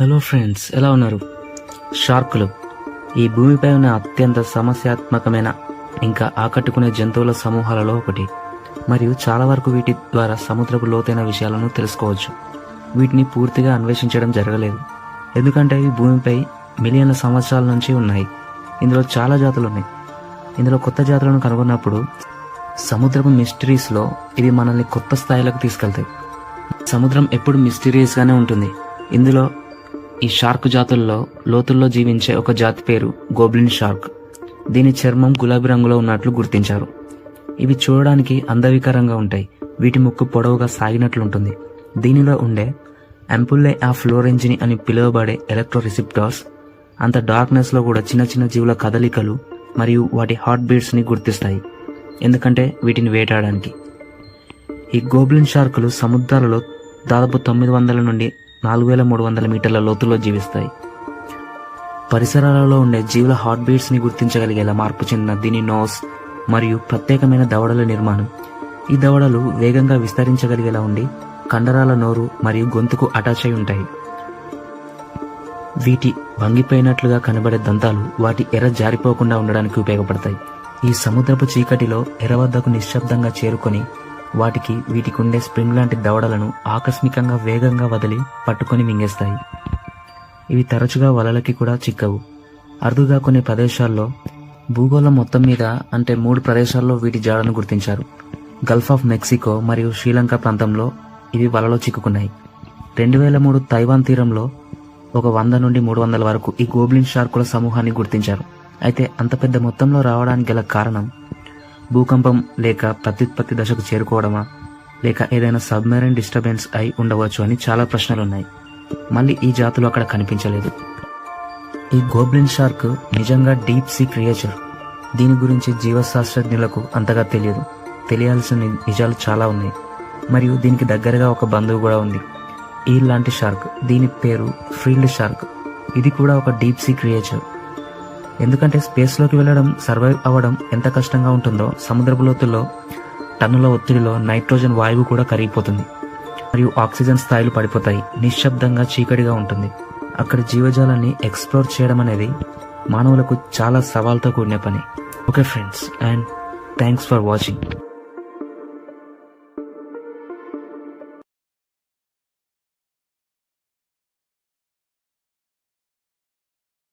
Hello friends ఎలా ఉన్నారు? షార్కులు ఈ భూమిపై ఉన్న అత్యంత సమస్యాత్మకమైన ఇంకా ఆకట్టుకునే జంతువుల సమూహాలలో ఒకటి. మరియు చాలా వరకు వీటి ద్వారా సముద్రపు లోతైన విషయాలను తెలుసుకోవచ్చు. వీటిని పూర్తిగా అన్వేషించడం జరగలేదు. ఎందుకంటే ఇవి భూమిపై మిలియన్ల సంవత్సరాల నుంచి ఉన్నాయి. ఇందులో చాలా జాతులు ఉన్నాయి. ఇందులో కొత్త జాతులను కనుగొన్నప్పుడు సముద్రపు మిస్టరీస్లో ఇవి మనల్ని కొత్త స్థాయిలకు తీసుకెళ్తాయి. సముద్రం ఎప్పుడు మిస్టీరియస్గానే ఉంటుంది. ఇందులో ఈ షార్క్ జాతుల్లో లోతుల్లో జీవించే ఒక జాతి పేరు గోబ్లిన్ షార్క్. దీని చర్మం గులాబీ రంగులో ఉన్నట్లు గుర్తించారు. ఇవి చూడడానికి అందవికారంగా ఉంటాయి. వీటి ముక్కు పొడవుగా సాగినట్లుంటుంది. దీనిలో ఉండే అంపుల్లే ఆ ఫ్లోరెంజిని అని పిలువబడే ఎలక్ట్రో రిసిప్టార్స్ అంత డార్క్నెస్లో కూడా చిన్న చిన్న జీవుల కదలికలు మరియు వాటి హార్ట్ బీట్స్ని గుర్తిస్తాయి. ఎందుకంటే వీటిని వేటాడడానికి. ఈ గోబ్లిన్ షార్కులు సముద్రాలలో దాదాపు తొమ్మిది వందల నుండి నాలుగు వేల మూడు వందల మీటర్ల లోతులో జీవిస్తాయి. పరిసరాలలో ఉండే జీవుల హార్ట్ బీట్స్ని గుర్తించగలిగేలా మార్పు చెందిన దీని నోస్ మరియు ప్రత్యేకమైన దవడల నిర్మాణం. ఈ దవడలు వేగంగా విస్తరించగలిగేలా ఉండి కండరాల నోరు మరియు గొంతుకు అటాచ్ అయి ఉంటాయి. వీటి వంగిపోయినట్లుగా కనబడే దంతాలు వాటి ఎర జారిపోకుండా ఉండడానికి ఉపయోగపడతాయి. ఈ సముద్రపు చీకటిలో ఎర వద్దకు నిశ్శబ్దంగా చేరుకొని వాటికి వీటికుండే స్ప్రింగ్ లాంటి దవడలను ఆకస్మికంగా వేగంగా వదిలి పట్టుకొని మింగేస్తాయి. ఇవి తరచుగా వలలకి కూడా చిక్కవు. అరుదుగా కొన్ని ప్రదేశాల్లో భూగోళం మొత్తం మీద అంటే మూడు ప్రదేశాల్లో వీటి జాడను గుర్తించారు. గల్ఫ్ ఆఫ్ మెక్సికో మరియు శ్రీలంక ప్రాంతంలో ఇవి వలలో చిక్కుకున్నాయి. రెండు వేల మూడు తైవాన్ తీరంలో ఒక వంద నుండి మూడు వందల వరకు ఈ గోబ్లిన్ షార్కుల సమూహాన్ని గుర్తించారు. అయితే అంత పెద్ద మొత్తంలో రావడానికి గల కారణం భూకంపం లేక ప్రత్యుత్పత్తి దశకు చేరుకోవడమా? లేక ఏదైనా సబ్మెరైన్ డిస్టర్బెన్స్ అయి ఉండవచ్చు అని చాలా ప్రశ్నలు ఉన్నాయి మళ్ళీ ఈ జాతులు అక్కడ కనిపించలేదు. ఈ గోబ్లిన్ షార్క్ నిజంగా డీప్ సీ క్రియేచర్. దీని గురించి జీవశాస్త్రజ్ఞులకు అంతగా తెలియదు. తెలియాల్సిన నిజాలు చాలా ఉన్నాయి. మరియు దీనికి దగ్గరగా ఒక బంధువు కూడా ఉంది. ఈ లాంటి షార్క్. దీని పేరు ఫ్రీల్డ్ షార్క్. ఇది కూడా ఒక డీప్ సీ క్రియేచర్. ఎందుకంటే స్పేస్లోకి వెళ్ళడం సర్వైవ్ అవ్వడం ఎంత కష్టంగా ఉంటుందో సముద్రపు లోతుల్లో టన్నుల ఒత్తిడిలో నైట్రోజన్ వాయువు కూడా కరిగిపోతుంది. మరియు ఆక్సిజన్ స్థాయిలు పడిపోతాయి. నిశ్శబ్దంగా చీకటిగా ఉంటుంది. అక్కడ జీవజాలాన్ని ఎక్స్ప్లోర్ చేయడం అనేది మానవులకు చాలా సవాల్తో కూడిన పని. Okay friends and thanks for watching